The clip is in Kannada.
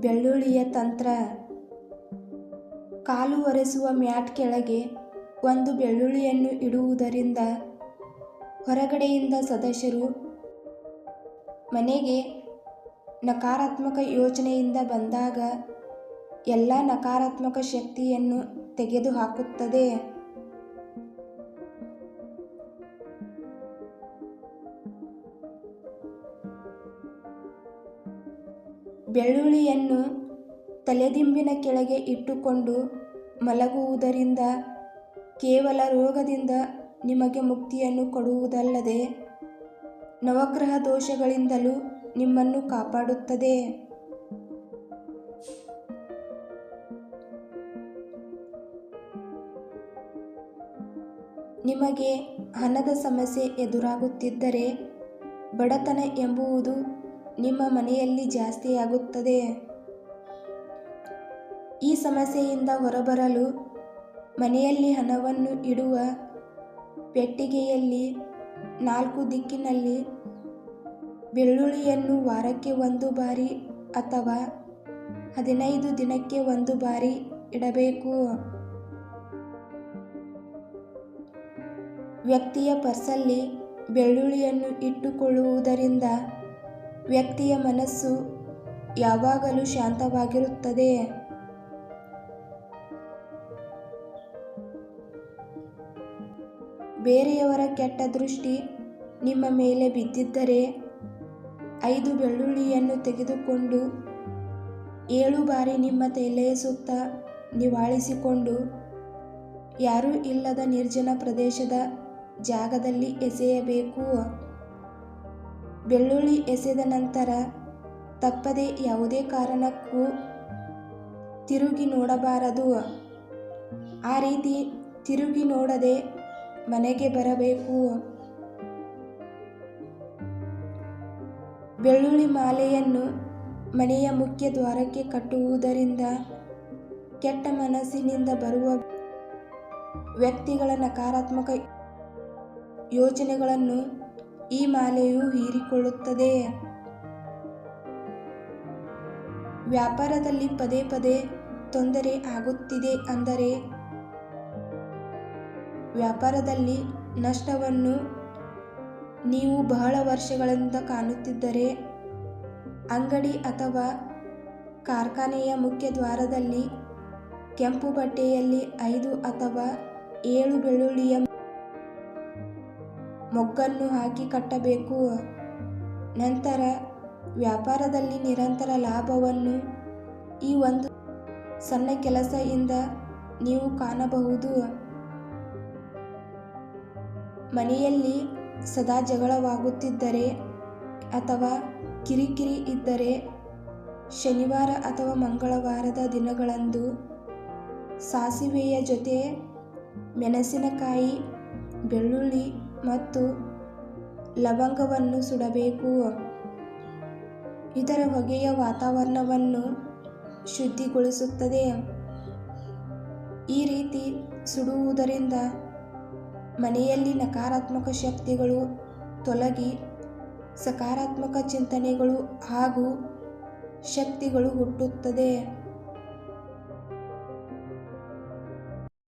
ಬೆಳ್ಳುಳ್ಳಿಯ ತಂತ್ರ. ಕಾಲು ಒರೆಸುವ ಮ್ಯಾಟ್ ಕೆಳಗೆ ಒಂದು ಬೆಳ್ಳುಳ್ಳಿಯನ್ನು ಇಡುವುದರಿಂದ ಹೊರಗಡೆಯಿಂದ ಸದಸ್ಯರು ಮನೆಗೆ ನಕಾರಾತ್ಮಕ ಯೋಚನೆಯಿಂದ ಬಂದಾಗ ಎಲ್ಲ ನಕಾರಾತ್ಮಕ ಶಕ್ತಿಯನ್ನು ತೆಗೆದುಹಾಕುತ್ತದೆ. ಬೆಳ್ಳುಳ್ಳಿಯನ್ನು ತಲೆದಿಂಬಿನ ಕೆಳಗೆ ಇಟ್ಟುಕೊಂಡು ಮಲಗುವುದರಿಂದ ಕೇವಲ ರೋಗದಿಂದ ನಿಮಗೆ ಮುಕ್ತಿಯನ್ನು ಕೊಡುವುದಲ್ಲದೆ ನವಗ್ರಹ ದೋಷಗಳಿಂದಲೂ ನಿಮ್ಮನ್ನು ಕಾಪಾಡುತ್ತದೆ. ನಿಮಗೆ ಹಣದ ಸಮಸ್ಯೆ ಎದುರಾಗುತ್ತಿದ್ದರೆ ಬಡತನ ಎಂಬುವುದು ನಿಮ್ಮ ಮನೆಯಲ್ಲಿ ಜಾಸ್ತಿಯಾಗುತ್ತದೆ ಈ ಸಮಸ್ಯೆಯಿಂದ ಹೊರಬರಲು ಮನೆಯಲ್ಲಿ ಹಣವನ್ನು ಇಡುವ ಪೆಟ್ಟಿಗೆಯಲ್ಲಿ ನಾಲ್ಕು ದಿಕ್ಕಿನಲ್ಲಿ ಬೆಳ್ಳುಳ್ಳಿಯನ್ನು ವಾರಕ್ಕೆ ಒಂದು ಬಾರಿ ಅಥವಾ ಹದಿನೈದು ದಿನಕ್ಕೆ ಒಂದು ಬಾರಿ ಇಡಬೇಕು. ವ್ಯಕ್ತಿಯ ಪರ್ಸಲ್ಲಿ ಬೆಳ್ಳುಳ್ಳಿಯನ್ನು ಇಟ್ಟುಕೊಳ್ಳುವುದರಿಂದ ವ್ಯಕ್ತಿಯ ಮನಸ್ಸು ಯಾವಾಗಲೂ ಶಾಂತವಾಗಿರುತ್ತದೆ. ಬೇರೆಯವರ ಕೆಟ್ಟ ದೃಷ್ಟಿ ನಿಮ್ಮ ಮೇಲೆ ಬಿದ್ದಿದ್ದರೆ ಐದು ಬೆಳ್ಳುಳ್ಳಿಯನ್ನು ತೆಗೆದುಕೊಂಡು ಏಳು ಬಾರಿ ನಿಮ್ಮ ತಲೆಯ ಸುತ್ತ ನಿವಾಳಿಸಿಕೊಂಡು ಯಾರೂ ಇಲ್ಲದ ನಿರ್ಜನ ಪ್ರದೇಶದ ಜಾಗದಲ್ಲಿ ಎಸೆಯಬೇಕು. ಬೆಳ್ಳುಳ್ಳಿ ಎಸೆದ ನಂತರ ತಪ್ಪದೆ ಯಾವುದೇ ಕಾರಣಕ್ಕೂ ತಿರುಗಿ ನೋಡಬಾರದು. ಆ ರೀತಿ ತಿರುಗಿ ನೋಡದೆ ಮನೆಗೆ ಬರಬೇಕು. ಬೆಳ್ಳುಳ್ಳಿ ಮಾಲೆಯನ್ನು ಮನೆಯ ಮುಖ್ಯ ದ್ವಾರಕ್ಕೆ ಕಟ್ಟುವುದರಿಂದ ಕೆಟ್ಟ ಮನಸ್ಸಿನಿಂದ ಬರುವ ವ್ಯಕ್ತಿಗಳ ನಕಾರಾತ್ಮಕ ಯೋಚನೆಗಳನ್ನು ಈ ಮಾಲೆಯು ಹೀರಿಕೊಳ್ಳುತ್ತದೆ. ವ್ಯಾಪಾರದಲ್ಲಿ ಪದೇ ಪದೇ ತೊಂದರೆ ಆಗುತ್ತಿದೆ ಅಂದರೆ, ವ್ಯಾಪಾರದಲ್ಲಿ ನಷ್ಟವನ್ನು ನೀವು ಬಹಳ ವರ್ಷಗಳಿಂದ ಕಾಣುತ್ತಿದ್ದರೆ, ಅಂಗಡಿ ಅಥವಾ ಕಾರ್ಖಾನೆಯ ಮುಖ್ಯ ದ್ವಾರದಲ್ಲಿ ಕೆಂಪು ಬಟ್ಟೆಯಲ್ಲಿ ಐದು ಅಥವಾ ಏಳು ಬೆಳ್ಳುಳ್ಳಿಯ ಮೊಗ್ಗನ್ನು ಹಾಕಿ ಕಟ್ಟಬೇಕು. ನಂತರ ವ್ಯಾಪಾರದಲ್ಲಿ ನಿರಂತರ ಲಾಭವನ್ನು ಈ ಒಂದು ಸಣ್ಣ ಕೆಲಸದಿಂದ ನೀವು ಕಾಣಬಹುದು. ಮನೆಯಲ್ಲಿ ಸದಾ ಜಗಳವಾಗುತ್ತಿದ್ದರೆ ಅಥವಾ ಕಿರಿಕಿರಿ ಇದ್ದರೆ ಶನಿವಾರ ಅಥವಾ ಮಂಗಳವಾರದ ದಿನಗಳಂದು ಸಾಸಿವೆಯ ಜೊತೆ ಮೆಣಸಿನಕಾಯಿ, ಬೆಳ್ಳುಳ್ಳಿ ಮತ್ತು ಲವಂಗವನ್ನು ಸುಡಬೇಕು. ಇದರ ಹೊಗೆಯ ವಾತಾವರಣವನ್ನು ಶುದ್ಧಿಗೊಳಿಸುತ್ತದೆ. ಈ ರೀತಿ ಸುಡುವುದರಿಂದ ಮನೆಯಲ್ಲಿ ನಕಾರಾತ್ಮಕ ಶಕ್ತಿಗಳು ತೊಲಗಿ ಸಕಾರಾತ್ಮಕ ಚಿಂತನೆಗಳು ಹಾಗೂ ಶಕ್ತಿಗಳು ಹುಟ್ಟುತ್ತದೆ.